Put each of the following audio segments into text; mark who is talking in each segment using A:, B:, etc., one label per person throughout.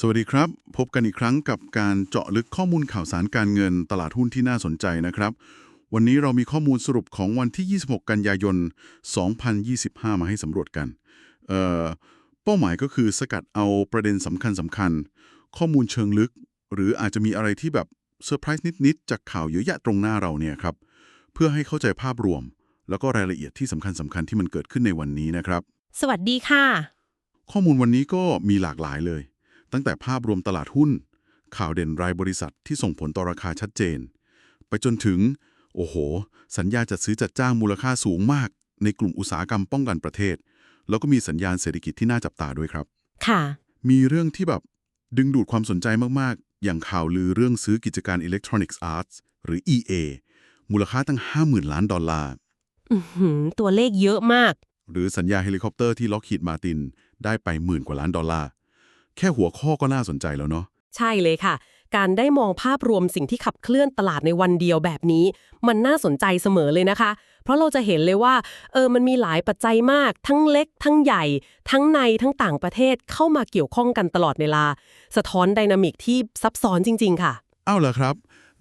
A: สวัสดีครับ พบกันอีกครั้งกับการเจาะลึกข้อมูลข่าวสารการเงินตลาดหุ้นที่น่าสนใจนะครับ วันนี้เรามีข้อมูลสรุปของวันที่ 26 กันยายน 2025 มาให้สำรวจกันเอ่อเป้าหมายก็คือสกัดเอาประเด็นสำคัญสำคัญๆข้อมูลเชิงลึก หรืออาจจะมีอะไรที่แบบเซอร์ไพรส์นิด ๆ จากข่าวเยอะแยะตรงหน้าเราเนี่ยครับเพื่อให้เข้าใจภาพรวม แล้วก็รายละเอียดที่สำคัญสำคัญๆที่มันเกิดขึ้นในวันนี้นะครับ
B: สวัสดีค่ะ
A: ข้อมูลวันนี้ก็มีหลากหลายเลย ตั้งแต่ภาพรวมตลาดหุ้น ข่าวเด่นรายบริษัทที่ส่งผลต่อราคาชัดเจน ไปจนถึง โอ้โห สัญญาจัดซื้อจัดจ้างมูลค่าสูงมาก ในกลุ่มอุตสาหกรรมป้องกันประเทศ แล้วก็มีสัญญาณเศรษฐกิจที่น่าจับตาด้วยครับ
B: ค่ะ
A: มีเรื่องที่แบบดึงดูดความสนใจมากๆ อย่างข่าวลือเรื่องซื้อกิจการ Electronics Arts หรือ EA มูลค่าตั้ง 50,000 ล้านดอลลาร์
B: อือหือตัวเลขเยอะมาก
A: หรือสัญญาเฮลิคอปเตอร์ที่ล็อกฮีดมาติน ได้ไปหมื่นกว่าล้านดอลลาร์ แค่หัวข้อก็น่าสนใจแล้วเนาะ
B: ใช่เลยค่ะ การได้มองภาพรวมสิ่งที่ขับเคลื่อนตลาดในวันเดียวแบบนี้ มันน่าสนใจเสมอเลยนะคะ เพราะเราจะเห็นเลยว่าเออมันมีหลายปัจจัยมาก ทั้งเล็ก ทั้งใหญ่ ทั้งในทั้งต่างประเทศเข้ามาเกี่ยวข้องกันตลอดเวลา สะท้อนไดนามิกที่ซับซ้อนจริง ๆ ค่ะ
A: เอาล่ะครับ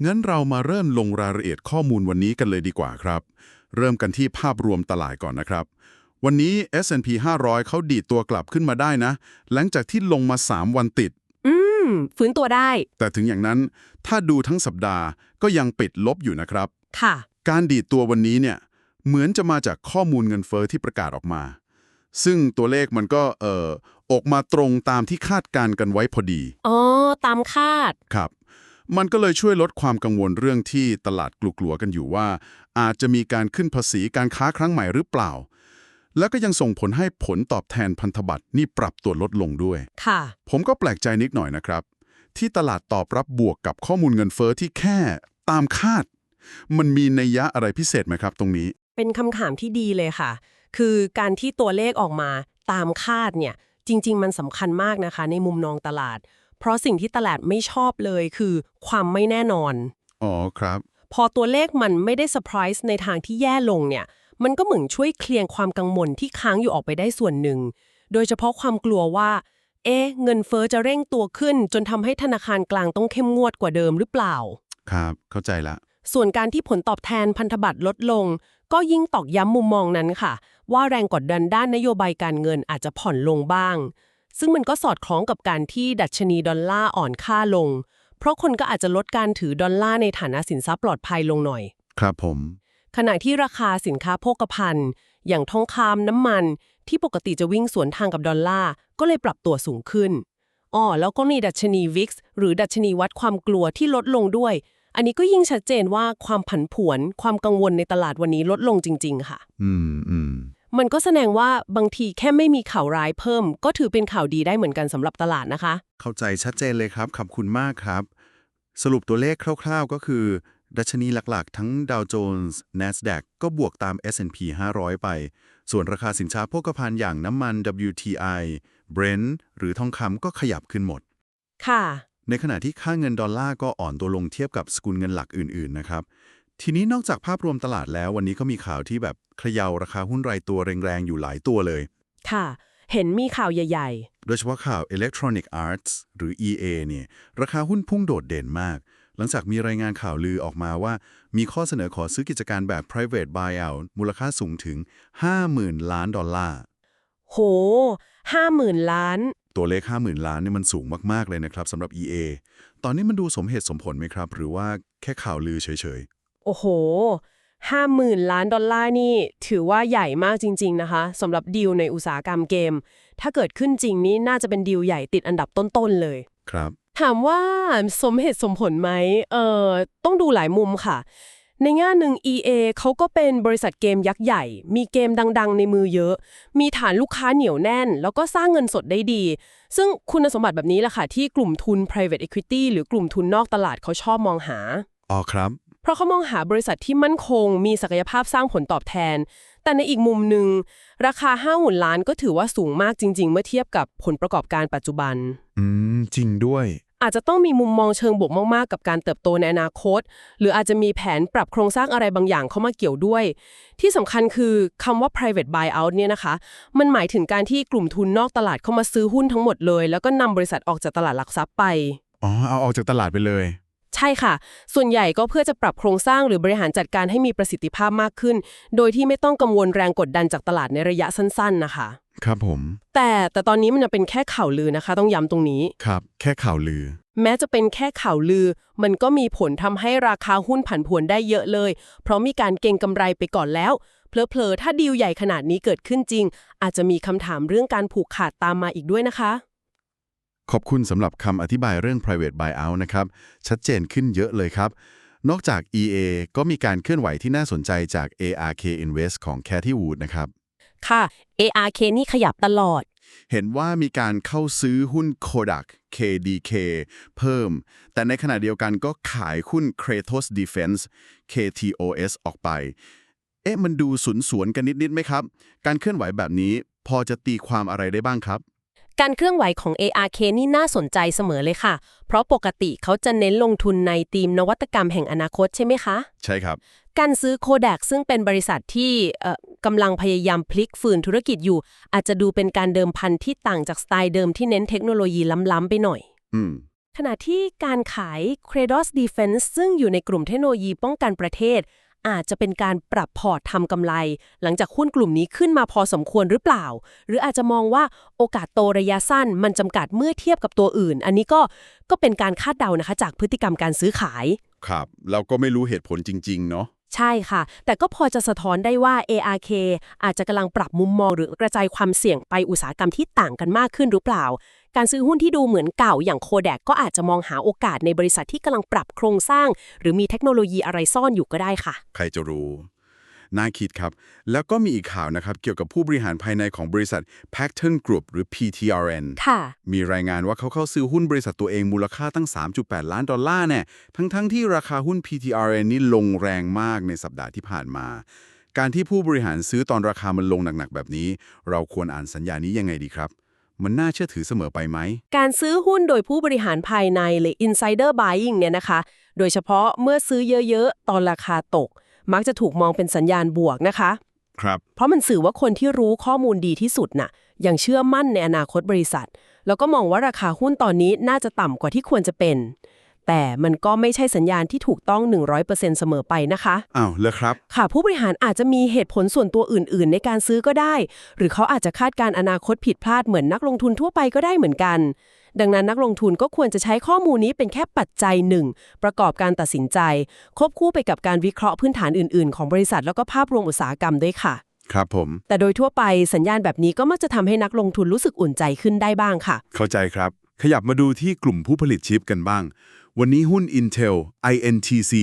A: งั้นเรามาเริ่มลงรายละเอียดข้อมูลวันนี้กันเลยดีกว่าครับ เริ่มกันที่ภาพรวมตลาดก่อนนะครับ วันนี้ S&P 500 เขาดีดตัวกลับขึ้นมาได้นะ หลังจากที่ลงมา 3 วันติด
B: อืม ฟื้นตัวได้
A: แต่ถึงอย่างนั้น ถ้าดูทั้งสัปดาห์ก็ยังปิดลบอยู่นะครับ
B: ค่ะ
A: การดีดตัววันนี้เนี่ย เหมือนจะมาจากข้อมูลเงินเฟอ้อที่ประกาศออกมา ซึ่งตัวเลขมันก็เอ่อออกมาตรงตามที่คาดการณ์กันไว้พอดี
B: อ๋อ ตามคาด
A: ครับ มันก็เลยช่วยลดความกังวลเรื่องที่ตลาดกลัวๆกันอยู่ว่า อาจจะมีการขึ้นภาษีการค้าครั้งใหม่หรือเปล่า แล้วก็ยังส่งผลให้ผลตอบแทนพันธบัตรนี่ปรับตัวลดลงด้วย
B: ค่ะ
A: ผมก็แปลกใจนิดหน่อยนะครับ ที่ตลาดตอบรับบวกกับข้อมูลเงินเฟอ้อที่แค่ตามคาด มันมีนัยยะอะไรพิเศษไหมครับตรงนี้
B: เป็นคำถามที่ดีเลยค่ะ คือการที่ตัวเลขออกมาตามคาดเนี่ย จริง ๆ มันสำคัญมากนะคะ ในมุมนองตลาด เพราะสิ่งที่ตลาดไม่ชอบเลยคือความไม่แน่นอน
A: อ๋อครับ
B: พอตัวเลขมันไม่ได้เซอร์ไพรส์ในทางที่แย่ลงเนี่ย มันก็เหมือนช่วยเคลียร์ความกังวลที่ค้างอยู่ออกไปได้ส่วนหนึ่ง โดยเฉพาะความกลัวว่า เอ๊ะ เงินเฟอ้อจะเร่งตัวขึ้น จนทำให้ธนาคารกลางต้องเข้มงวดกว่าเดิมหรือเปล่า
A: ครับ เข้าใจละ
B: ส่วนการที่ผลตอบแทนพันธบัตรลดลง ก็ยิ่งตอกย้ำมุมมองนั้นค่ะ ว่าแรงกดดันด้านนโยบายการเงินอาจจะผ่อนลงบ้าง ซึ่งมันก็สอดคล้องกับการที่ดัชนีดอลลาร์อ่อนค่าลง เพราะคนก็อาจจะลดการถือดอลลาร์ในฐานะสินทรัพย์ปลอดภัยลงหน่อย
A: ครับผม
B: ขณะที่ราคาสินค้าโภคภัณฑ์ อย่างทองคำน้ำมัน ที่ปกติจะวิ่งสวนทางกับดอลลาร์ก็เลยปรับตัวสูงขึ้นอ๋อแล้วก็มีดัชนี VIX หรือดัชนีวัดความกลัวที่ลดลงด้วย อันนี้ก็ยิ่งชัดเจนว่าความผันผวน ความกังวลในตลาดวันนี้ลดลงจริง ๆ ค่ะ
A: อืมอืม
B: มันก็แสดงว่าบางทีแค่ไม่มีข่าวร้ายเพิ่ม ก็ถือเป็นข่าวดีได้เหมือนกันสำหรับตลาดนะคะ
C: เข้าใจชัดเจนเลยครับขอบคุณมากครับ สรุปตัวเลขคร่าว ๆ ก็คือ ดัชนีหลักๆ ทั้ง Dow Jones NASDAQ ก็บวกตาม S&P 500 ไป ส่วนราคาสินค้าโภคภัณฑ์อย่างน้ำมัน WTI Brent หรือทองคำก็ขยับขึ้นหมด
B: ค่ะ
C: ในขณะที่ค่าเงินดอลลาร์ก็อ่อนตัวลงเทียบกับสกุลเงินหลักอื่นๆ นะครับ ทีนี้นอกจากภาพรวมตลาดแล้ว วันนี้ก็มีข่าวที่แบบเขย่าราคาหุ้นรายตัวแรงๆ อยู่หลายตัวเลย
B: ค่ะ เห็นมีข่าวใหญ่
C: โดยเฉพาะข่าว Electronic Arts หรือ EA เนี่ย ราคาหุ้นพุ่งโดดเด่นมาก หลังจากมีรายงานข่าวลือออกมาว่า มีข้อเสนอขอซื้อกิจการแบบ private buyout มูลค่าสูงถึง 50,000 ล้านดอลลาร์
B: ๆโหห้าหมื่นล้าน
C: ตัวเลข 50,000 ล้านเนี่ยมันสูงมาก ๆ เลยนะครับสำหรับ EA ตอนนี้มันดูสมเหตุสมผลไหมครับ หรือว่าแค่ข่าวลือเฉย
B: โอ้โหห้าหมื่นล้านดอลลาร์นี่ถือว่าใหญ่มากจริง ๆ นะคะสำหรับดีลในอุตสาหกรรมเกม ถ้าเกิดขึ้นจริงนี่น่าจะเป็นดีลใหญ่ติดอันดับต้น ๆ เลย
C: ๆครับ
B: ถามว่าสมเหตุสมผลไหมเอ่อต้องดูหลายมุมค่ะ ในแง่หนึ่ง EA เขาก็เป็นบริษัทเกมยักษ์ใหญ่ มีเกมดังๆ ในมือเยอะ มีฐานลูกค้าเหนียวแน่น แล้วก็สร้างเงินสดได้ดี ซึ่งคุณสมบัติแบบนี้แหละค่ะ ที่กลุ่มทุน private equity หรือกลุ่มทุนนอกตลาดเขาชอบมองหา
C: อ๋อครับ
B: เพราะเขามองหาบริษัทที่มั่นคง มีศักยภาพสร้างผลตอบแทน แต่ในอีกมุมหนึ่งราคา5้าหนล้านก็ถือว่าสูงมากจริง ๆ เมื่อเทียบกับผลประกอบการปัจจุบัน
C: อืม จริงด้วย
B: อาจจะต้องมีมุมมองเชิงบวกมากๆ กับการเติบโตในอนาคต หรืออาจจะมีแผนปรับโครงสร้างอะไรบางอย่างเข้ามาเกี่ยวด้วย ที่สำคัญคือคำว่า private buyout เนี่ยนะคะ มันหมายถึงการที่กลุ่มทุนนอกตลาดเข้ามาซื้อหุ้นทั้งหมดเลย แล้วก็นำบริษัทออกจากตลาดหลักทรัพย์ไป
A: อ๋อ เอาออกจากตลาดไปเลย
B: ใช่ค่ะ ส่วนใหญ่ก็เพื่อจะปรับโครงสร้างหรือบริหารจัดการให้มีประสิทธิภาพมากขึ้น โดยที่ไม่ต้องกังวลแรงกดดันจากตลาดในระยะสั้น ๆ นะคะ
A: ครับผม
B: แต่แต่ตอนนี้มันยังเป็นแค่ข่าวลือนะคะ ต้องย้ำตรงนี้
A: ครับ แค่ข่าวลือ
B: แม้จะเป็นแค่ข่าวลือ มันก็มีผลทำให้ราคาหุ้นผันผวนได้เยอะเลย เพราะมีการเก็งกำไรไปก่อนแล้วเพลอๆถ้าดีลใหญ่ขนาดนี้เกิดขึ้นจริง อาจจะมีคำถามเรื่องการผูกขาดตามมาอีกด้วยนะคะ
A: ขอบคุณสำหรับคำอธิบายเรื่อง private buyout นะครับ ชัดเจนขึ้นเยอะเลยครับ นอกจาก EA ก็มีการเคลื่อนไหวที่น่าสนใจจาก ARK Invest ของ Cathy Wood นะครับ
B: ค่ะ ARK นี่ขยับตลอด
A: เห็นว่ามีการเข้าซื้อหุ้น Kodak KDK เพิ่ม แต่ในขณะเดียวกันก็ขายหุ้น Kratos Defense KTOS ออกไป เอ๊ะมันดูสุนสวนกันนิดๆไหมครับ การเคลื่อนไหวแบบนี้พอจะตีความอะไรได้บ้างครับ
B: การเคลื่อนไหวของ ARK นี่น่าสนใจเสมอเลยค่ะ เพราะปกติเขาจะเน้นลงทุนในธีมนวัตกรรมแห่งอนาคตใช่ไหมคะ
A: ใช่ครับ
B: การซื้อโคด a กซึ่งเป็นบริษัทที่เอ่อกำลังพยายามพลิกฝืนธุรกิจอยู่ อาจจะดูเป็นการเดิมพันที่ต่างจากสไตล์เดิมที่เน้นเทคโนโลยีล้ำๆไปหน่อย
A: อืม
B: ขณะที่การขาย Kratos Defense ซึ่งอยู่ในกลุ่มเทคโนโลยีป้องกันประเทศ อาจจะเป็นการปรับพอร์ตทำกำไร หลังจากหุ้นกลุ่มนี้ขึ้นมาพอสมควรหรือเปล่า หรืออาจจะมองว่าโอกาสโตระยะสั้นมันจำกัดเมื่อเทียบกับตัวอื่น อันนี้ก็ก็เป็นการคาดเดานะคะจากพฤติกรรมการซื้อขาย
A: ครับ เราก็ไม่รู้เหตุผลจริง ๆ เนาะ
B: ใช่ค่ะ แต่ก็พอจะสะท้อนได้ว่า ARK อาจจะกำลังปรับมุมมองหรือกระจายความเสี่ยงไปอุตสาหกรรมที่ต่างกันมากขึ้นหรือเปล่า การซื้อหุ้นที่ดูเหมือนเก่าอย่างโคแดกก็อาจจะมองหาโอกาสในบริษัทที่กำลังปรับโครงสร้าง หรือมีเทคโนโลยีอะไรซ่อนอยู่ก็ได้ค่ะ
A: ใครจะรู้ น่าคิดครับ แล้วก็มีอีกข่าวนะครับ เกี่ยวกับผู้บริหารภายในของบริษัท Pacton Group หรือ PTRN
B: ค่ะ
A: มีรายงานว่าเขาเข้าซื้อหุ้นบริษัทตัวเองมูลค่าตั้ง 3.8 ล้านดอลลาร์แน่ทั้งๆทที่ราคาหุ้น PTRN นี่ลงแรงมากในสัปดาห์ที่ผ่านมา การที่ผู้บริหารซื้อตอนราคามันลงหนักๆแบบนี้ เราควรอ่านสัญญานี้ยังไงดีครับมันน่าเชื่อถือเสมอไปไหม
B: การซื้อหุ้นโดยผู้บริหารภายในหรือ insider buying เนี่ยนะคะ โดยเฉพาะเมื่อซื้อเยอะ ๆ ตอนราคาตก มักจะถูกมองเป็นสัญญาณบวกนะคะ
A: ครับ
B: เพราะมันสื่อว่าคนที่รู้ข้อมูลดีที่สุดน่ะยังเชื่อมั่นในอนาคตบริษัท แล้วก็มองว่าราคาหุ้นตอนนี้น่าจะต่ำกว่าที่ควรจะเป็น แต่มันก็ไม่ใช่สัญญาณที่ถูกต้อง 100%เสมอไปนะคะ
A: อ้าวเลยครับ
B: ค่ะผู้บริหารอาจจะมีเหตุผลส่วนตัวอื่น ๆ ในการซื้อก็ได้ หรือเขาอาจจะคาดการณ์อนาคตผิดพลาดเหมือนนักลงทุนทั่วไปก็ได้เหมือนกัน ดังนั้นนักลงทุนก็ควรจะใช้ข้อมูลนี้เป็นแค่ปัจจัยหนึ่งประกอบการตัดสินใจ ควบคู่ไปกับการวิเคราะห์พื้นฐานอื่นๆ ของบริษัทแล้วก็ภาพรวมอุตสาหกรรมด้วยค่ะ
A: ครับผม
B: แต่โดยทั่วไปสัญญาณแบบนี้ก็มักจะทำให้นักลงทุนรู้สึกอุ่นใจขึ้นได้บ้างค่ะ
A: เข้าใจครับ ขยับมาดูที่กลุ่มผู้ผลิตชิปกันบ้าง วันนี้หุ้น Intel INTC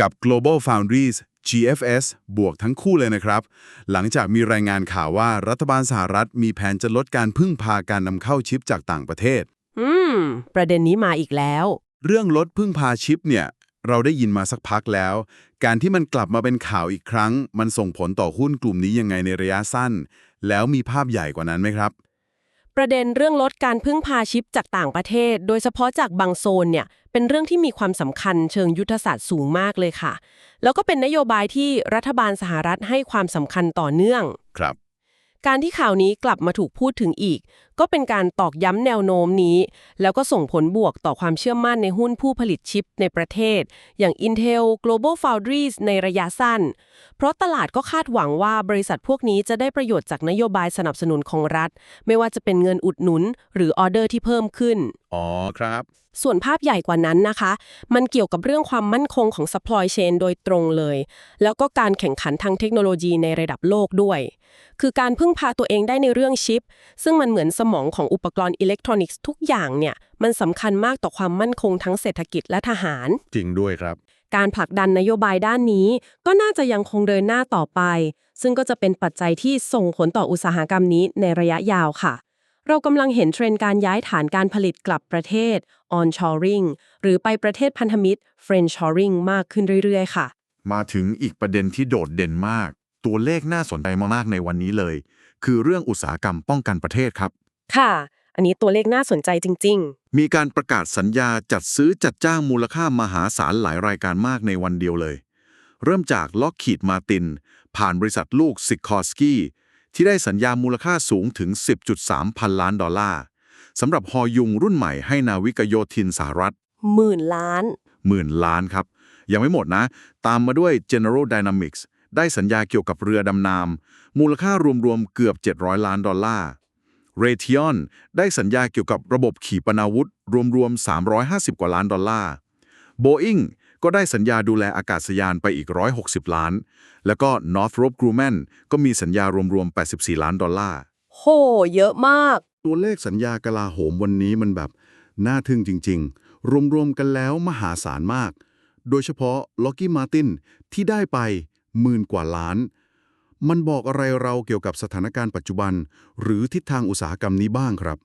A: กับ Global Foundries GFS บวกทั้งคู่เลยนะครับ หลังจากมีรายงานข่าวว่ารัฐบาลสหรัฐมีแผนจะลดการพึ่งพาการนำเข้าชิปจากต่างประเทศ
B: อืม ประเด็นนี้มาอีกแล้ว
A: เรื่องลดพึ่งพาชิปเนี่ย เราได้ยินมาสักพักแล้ว การที่มันกลับมาเป็นข่าวอีกครั้ง มันส่งผลต่อหุ้นกลุ่มนี้ยังไงในระยะสั้น แล้วมีภาพใหญ่กว่านั้นไหมครับ
B: ประเด็นเรื่องลดการพึ่งพาชิปจากต่างประเทศ โดยเฉพาะจากบางโซนเนี่ย เป็นเรื่องที่มีความสำคัญเชิงยุทธศาสตร์สูงมากเลยค่ะ แล้วก็เป็นนโยบายที่รัฐบาลสหรัฐให้ความสำคัญต่อเนื่อง
A: ครับ
B: การที่ข่าวนี้กลับมาถูกพูดถึงอีกก็เป็นการตอกย้ำแนวโน้มนี้ แล้วก็ส่งผลบวกต่อความเชื่อมั่นในหุ้นผู้ผลิตชิปในประเทศ อย่าง Intel Global Foundries ในระยะสั้น เพราะตลาดก็คาดหวังว่าบริษัทพวกนี้จะได้ประโยชน์จากนโยบายสนับสนุนของรัฐ ไม่ว่าจะเป็นเงินอุดหนุน หรือออเดอร์ที่เพิ่มขึ้น
A: อ๋อครับ
B: ส่วนภาพใหญ่กว่านั้นนะคะ มันเกี่ยวกับเรื่องความมั่นคงของ supply chain โดยตรงเลย แล้วก็การแข่งขันทางเทคโนโลยีในระดับโลกด้วย คือการพึ่งพาตัวเองได้ในเรื่องชิป ซึ่งมันเหมือนสมองของอุปกรณ์อิเล็กทรอนิกส์ทุกอย่างเนี่ยมันสำคัญมากต่อความมั่นคงทั้งเศรษฐกิจและทหาร
A: จริงด้วยครับ
B: การผลักดันนโยบายด้านนี้ ก็น่าจะยังคงเดินหน้าต่อไป ซึ่งก็จะเป็นปัจจัยที่ส่งผลต่ออุตสาหกรรมนี้ในระยะยาวค่ะ เรากำลังเห็นเทรนด์การย้ายฐานการผลิตกลับประเทศ onshoring หรือไปประเทศพันธมิตร friendshoring มากขึ้นเรื่อยๆ ค่ะ
D: มาถึงอีกประเด็นที่โดดเด่นมาก ตัวเลขน่าสนใจมากๆในวันนี้เลย คือเรื่องอุตสาหกรรมป้องกันประเทศครับ
B: ค่ะ อันนี้ตัวเลขน่าสนใจจริง
D: มีการประกาศสัญญาจัดซื้อจัดจ้างมูลค่ามหาศาลหลายรายการมากในวันเดียวเลย เริ่มจากล็อกขีดมาติน ผ่านบริษัทลูกซิกคอสกี้ที่ได้สัญญามูลค่าสูงถึง 10.3 พันล้านดอลลาร์สำหรับฮอยุงรุ่นใหม่ให้นาวิกโยธินสหรัฐ
B: ๆ หมื่นล้าน
D: หมื่นล้านครับ ยังไม่หมดนะ ตามมาด้วย General Dynamics ได้สัญญาเกี่ยวกับเรือดำน้ำมูลค่ารวมๆเกือบ 700 ล้านดอลลาร์ Raytheon ได้สัญญาเกี่ยวกับระบบขีปนาวุธ รวมๆ 350 กว่าล้านดอลลาร์ Boeing ก็ได้สัญญาดูแลอากาศยานไปอีก 160 ล้าน แล้วก็ Northrop Grumman ก็มีสัญญารวมๆ 84 ล้านดอลลาร์
B: โห เยอะมาก
A: ตัวเลขสัญญากลาโหมวันนี้มันแบบ น่าทึ่งจริง ๆ รวมๆ กันแล้วมหาศาลมาก โดยเฉพาะล็อกกี้มาตินที่ได้ไปหมื่นกว่าล้าน มันบอกอะไรเราเกี่ยวกับสถานการณ์ปัจจุบัน หรือทิศทางอุตสาหกรรมนี้บ้างครับ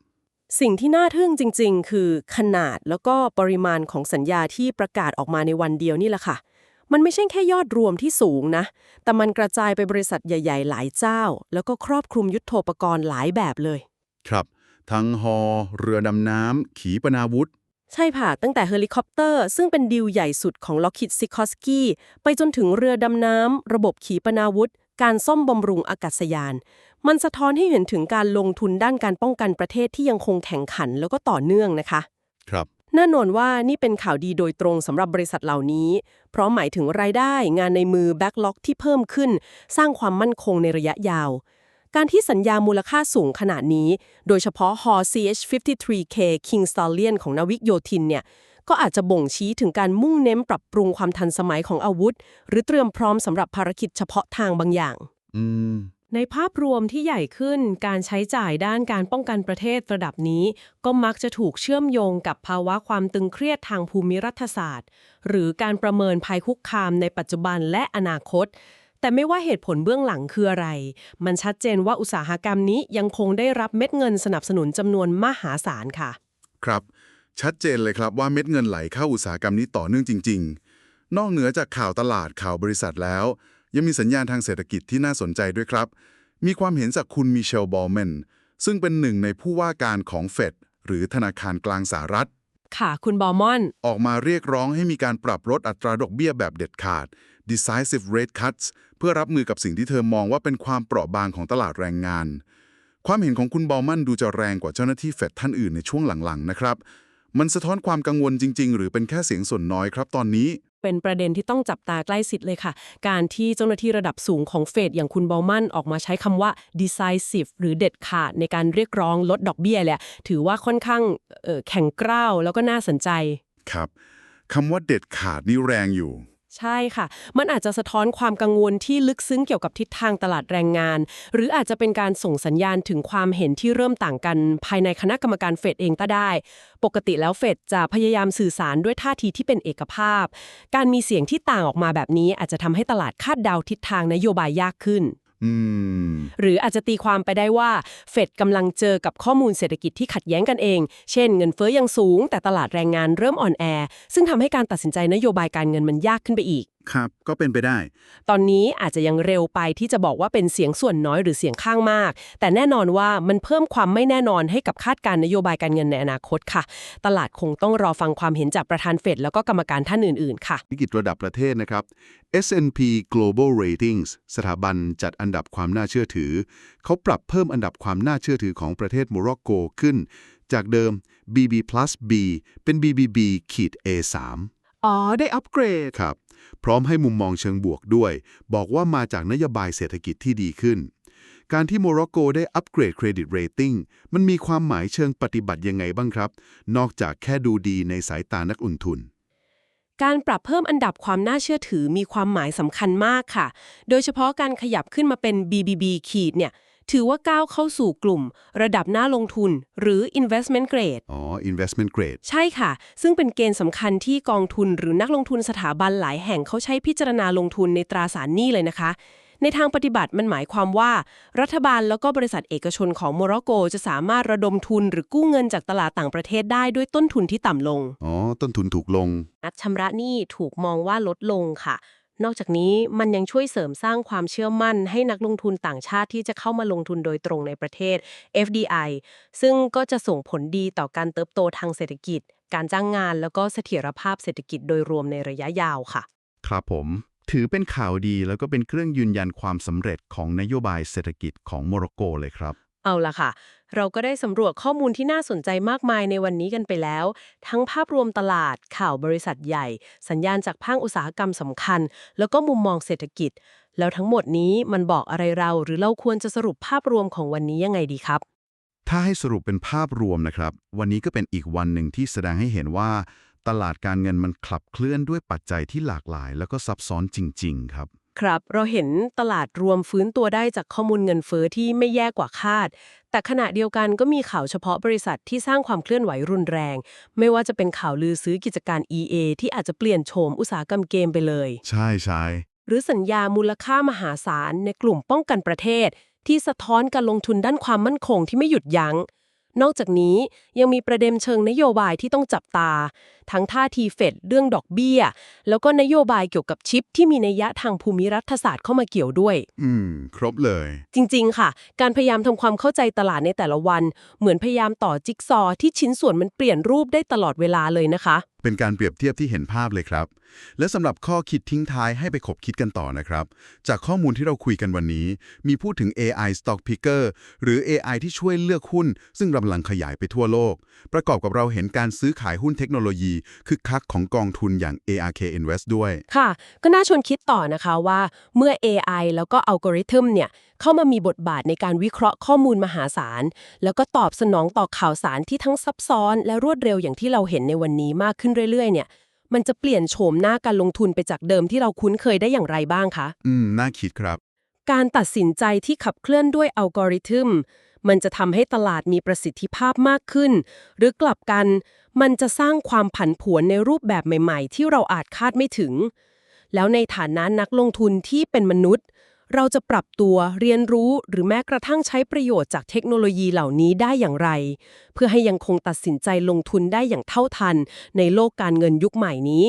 B: สิ่งที่น่าทึ่งจริง ๆ คือขนาดแล้วก็ปริมาณของสัญญาที่ประกาศออกมาในวันเดียวนี่แหละค่ะ มันไม่ใช่แค่ยอดรวมที่สูงนะ แต่มันกระจายไปบริษัทใหญ่ ๆ หลายเจ้า แล้วก็ครอบคลุมยุทโธปกรณ์หลายแบบเลย
A: ครับ ทั้งฮอ เรือดำน้ำขีปนาวุธ
B: ใช่ค่ะ ตั้งแต่เฮลิคอปเตอร์ ซึ่งเป็นดีลใหญ่สุดของ Lockheed s i k o r s k y ไปจนถึงเรือดำน้ำ ระบบขีปนาวุธ การซ่อมบำรุงอากาศยาน มันสะท้อนให้เห็นถึงการลงทุนด้านการป้องกันประเทศที่ยังคงแข่งขันแล้วก็ต่อเนื่องนะคะ
A: ครับ
B: แน่นอนว่านี่เป็นข่าวดีโดยตรงสำหรับบริษัทเหล่านี้ เพราะหมายถึงรายได้งานในมือแบ็กล็อกที่เพิ่มขึ้น สร้างความมั่นคงในระยะยาว การที่สัญญามูลค่าสูงขนาดนี้ โดยเฉพาะฮอ CH-53K King Stallion ของนาวิกโยธินเนี่ย ก็อาจจะบ่งชี้ถึงการมุ่งเน้นปรับปรุงความทันสมัยของอาวุธ หรือเตรียมพร้อมสำหรับภารกิจเฉพาะทางบางอย่าง
A: อืม
B: ในภาพรวมที่ใหญ่ขึ้นการใช้จ่ายด้านการป้องกันประเทศระดับนี้ ก็มักจะถูกเชื่อมโยงกับภาวะความตึงเครียดทางภูมิรัฐศาสตร์ หรือการประเมินภัยคุกคามในปัจจุบันและอนาคต แต่ไม่ว่าเหตุผลเบื้องหลังคืออะไร มันชัดเจนว่าอุตสาหกรรมนี้ยังคงได้รับเม็ดเงินสนับสนุนจำนวนมหาศาลค่ะ
A: ครับ ชัดเจนเลยครับว่าเม็ดเงินไหลเข้าอุตสาหกรรมนี้ต่อเนื่องจริง ๆ นอกเหนือจากข่าวตลาดข่าวบริษัทแล้ว ยังมีสัญญาณทางเศรษฐกิจที่น่าสนใจด้วยครับ มีความเห็นจากคุณมิเชลบอลแมนซึ่งเป็นหนึ่งในผู้ว่าการของเฟดหรือธนาคารกลางสหรัฐ
B: ค่ะคุณบอลมอน
A: ออกมาเรียกร้องให้มีการปรับลดอัตราดอกเบี้ยแบบเด็ดขาด decisive rate cuts เพื่อรับมือกับสิ่งที่เธอมองว่าเป็นความเปราะบางของตลาดแรงงาน ความเห็นของคุณบอลมันดูจะแรงกว่าเจ้าหน้าที่เฟดท่านอื่นในช่วงหลังๆนะครับ มันสะท้อนความกังวลจริง ๆ หรือเป็นแค่เสียงส่วนน้อยครับตอนนี้
B: เป็นประเด็นที่ต้องจับตาใกล้ชิดเลยค่ะ การที่เจ้าหน้าที่ระดับสูงของเฟดอย่างคุณบอลมันออกมาใช้คำว่า decisive หรือเด็ดขาดในการเรียกร้องลดดอกเบี้ยแหละถือว่าค่อนข้างเอ่อแข็งกร้าวแล้วก็น่าสนใจ
A: ครับคำว่าเด็ดขาดนี่แรงอยู่
B: ใช่ค่ะ มันอาจจะสะท้อนความกังวลที่ลึกซึ้งเกี่ยวกับทิศทางตลาดแรงงาน หรืออาจจะเป็นการส่งสัญญาณถึงความเห็นที่เริ่มต่างกัน ภายในคณะกรรมการเฟดเองก็ได้ ปกติแล้วเฟดจะพยายามสื่อสารด้วยท่าทีที่เป็นเอกภาพ การมีเสียงที่ต่างออกมาแบบนี้อาจจะทำให้ตลาดคาดเดาทิศทางนโยบายยากขึ้น หรืออาจจะตีความไปได้ว่าเฟดกำลังเจอกับข้อมูลเศรษฐกิจที่ขัดแย้งกันเอง เช่น เงินเฟ้อยังสูง แต่ตลาดแรงงานเริ่มอ่อนแอ ซึ่งทำให้การตัดสินใจนโยบายการเงินมันยากขึ้นไปอีก
A: ครับก็เป็นไปได้
B: ตอนนี้อาจจะยังเร็วไปที่จะบอกว่าเป็นเสียงส่วนน้อยหรือเสียงข้างมาก แต่แน่นอนว่ามันเพิ่มความไม่แน่นอนให้กับคาดการณ์นโยบายการเงินในอนาคตค่ะ ตลาดคงต้องรอฟังความเห็นจากประธานเฟดแล้วก็กรรมการท่านอื่นๆ ค่ะ
C: วิกฤตระดับประเทศนะครับ S&P Global Ratings สถาบันจัดอันดับความน่าเชื่อถือ เขาปรับเพิ่มอันดับความน่าเชื่อถือของประเทศโมร็อกโกขึ้น จากเดิม BB plus B เป็น BBB ขีด A3
B: อ๋อ ได้อัปเกรด
C: ครับ พร้อมให้มุมมองเชิงบวกด้วย บอกว่ามาจากนโยบายเศรษฐกิจที่ดีขึ้น การที่โมร็อกโกได้อัปเกรดเครดิตเรตติ้งมันมีความหมายเชิงปฏิบัติยังไงบ้างครับ นอกจากแค่ดูดีในสายตานักลงทุน
B: การปรับเพิ่มอันดับความน่าเชื่อถือมีความหมายสำคัญมากค่ะ โดยเฉพาะการขยับขึ้นมาเป็น BBB ขีดเนี่ย ถือว่าก้าวเข้าสู่กลุ่ม ระดับน่าลงทุน หรือ investment grade
C: อ๋อ investment grade
B: ใช่ค่ะ ซึ่งเป็นเกณฑ์สำคัญที่กองทุนหรือนักลงทุนสถาบันหลายแห่งเขาใช้พิจารณาลงทุนในตราสารหนี้เลยนะคะ ในทางปฏิบัติมันหมายความว่า รัฐบาลแล้วก็บริษัทเอกชนของโมร็อกโก จะสามารถระดมทุนหรือกู้เงินจากตลาดต่างประเทศได้ด้วยต้นทุนที่ต่ำลง
C: อ๋อ ต้นทุนถูกลง
B: นัดชำระหนี้ถูกมองว่าลดลงค่ะ นอกจากนี้มันยังช่วยเสริมสร้างความเชื่อมั่น ให้นักลงทุนต่างชาติที่จะเข้ามาลงทุนโดยตรงในประเทศ FDI ซึ่งก็จะส่งผลดีต่อการเติบโตทางเศรษฐกิจ การจ้างงาน แล้วก็เสถียรภาพเศรษฐกิจโดยรวมในระยะยาวค่ะ
A: ครับผม ถือเป็นข่าวดีแล้วก็เป็นเครื่องยืนยันความสำเร็จของนโยบายเศรษฐกิจของโมร็อกโกเลยครับ
B: เอาล่ะค่ะ เราก็ได้สำรวจข้อมูลที่น่าสนใจมากมายในวันนี้กันไปแล้ว ทั้งภาพรวมตลาด ข่าวบริษัทใหญ่ สัญญาณจากภาคอุตสาหกรรมสำคัญ แล้วก็มุมมองเศรษฐกิจ แล้วทั้งหมดนี้มันบอกอะไรเรา หรือเราควรจะสรุปภาพรวมของวันนี้ยังไงดีครับ
A: ถ้าให้สรุปเป็นภาพรวมนะครับ วันนี้ก็เป็นอีกวันหนึ่งที่แสดงให้เห็นว่า ตลาดการเงินมันขับเคลื่อนด้วยปัจจัยที่หลากหลาย แล้วก็ซับซ้อนจริง ๆ ครับ
B: ครับ เราเห็นตลาดรวมฟื้นตัวได้จากข้อมูลเงินเฟ้อที่ไม่แย่กว่าคาด แต่ขณะเดียวกันก็มีข่าวเฉพาะบริษัทที่สร้างความเคลื่อนไหวรุนแรง ไม่ว่าจะเป็นข่าวลือซื้อกิจการ EA ที่อาจจะเปลี่ยนโฉมอุตสาหกรรมเกมไปเลย
A: ใช่ใช่
B: หรือสัญญามูลค่ามหาศาลในกลุ่มป้องกันประเทศ ที่สะท้อนการลงทุนด้านความมั่นคงที่ไม่หยุดยัง้งนอกจากนี้ยังมีประเด็นเชิงนโยบายที่ต้องจับตา ทั้งท่าทีเฟดเรื่องดอกเบี้ย แล้วก็นโยบายเกี่ยวกับชิปที่มีนัยยะทางภูมิรัฐศาสตร์เข้ามาเกี่ยวด้วย
A: อืม ครบเลย
B: จริง ๆ ค่ะ การพยายามทำความเข้าใจตลาดในแต่ละวัน เหมือนพยายามต่อจิ๊กซอว์ที่ชิ้นส่วนมันเปลี่ยนรูปได้ตลอดเวลาเลยนะคะ
A: เป็นการเปรียบเทียบที่เห็นภาพเลยครับ และสำหรับข้อคิดทิ้งท้ายให้ไปขบคิดกันต่อนะครับ จากข้อมูลที่เราคุยกันวันนี้ มีพูดถึง AI Stock Picker หรือ AI ที่ช่วยเลือกหุ้น ซึ่งกำลังขยายไปทั่วโลก ประกอบกับเราเห็นการซื้อขายหุ้นเทคโนโลยีคึกคักของกองทุนอย่าง ARK Invest ด้วย
B: ค่ะ ก็น่าชวนคิดต่อนะคะว่าเมื่อ AI แล้วก็อัลกอริทึมเนี่ยเข้ามามีบทบาทในการวิเคราะห์ข้อมูลมหาศาล แล้วก็ตอบสนองต่อข่าวสารที่ทั้งซับซ้อน และรวดเร็วอย่างที่เราเห็นในวันนี้มากขึ้นเรื่อยๆเนี่ยมันจะเปลี่ยนโฉมหน้าการลงทุนไปจากเดิมที่เราคุ้นเคยได้อย่างไรบ้างคะ
A: อืม น่าคิดครับ
B: การตัดสินใจที่ขับเคลื่อนด้วยอัลกอริทึม มันจะทำให้ตลาดมีประสิทธิภาพมากขึ้น หรือกลับกัน มันจะสร้างความผันผวนในรูปแบบใหม่ ๆ ที่เราอาจคาดไม่ถึง แล้วในฐานะนักลงทุนที่เป็นมนุษย์ เราจะปรับตัวเรียนรู้หรือแม้กระทั่งใช้ประโยชน์จากเทคโนโลยีเหล่านี้ได้อย่างไร เพื่อให้ยังคงตัดสินใจลงทุนได้อย่างเท่าทัน ในโลกการเงินยุคใหม่นี้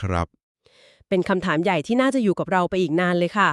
A: ครับ
B: เป็นคำถามใหญ่ที่น่าจะอยู่กับเราไปอีกนานเลยค่ะ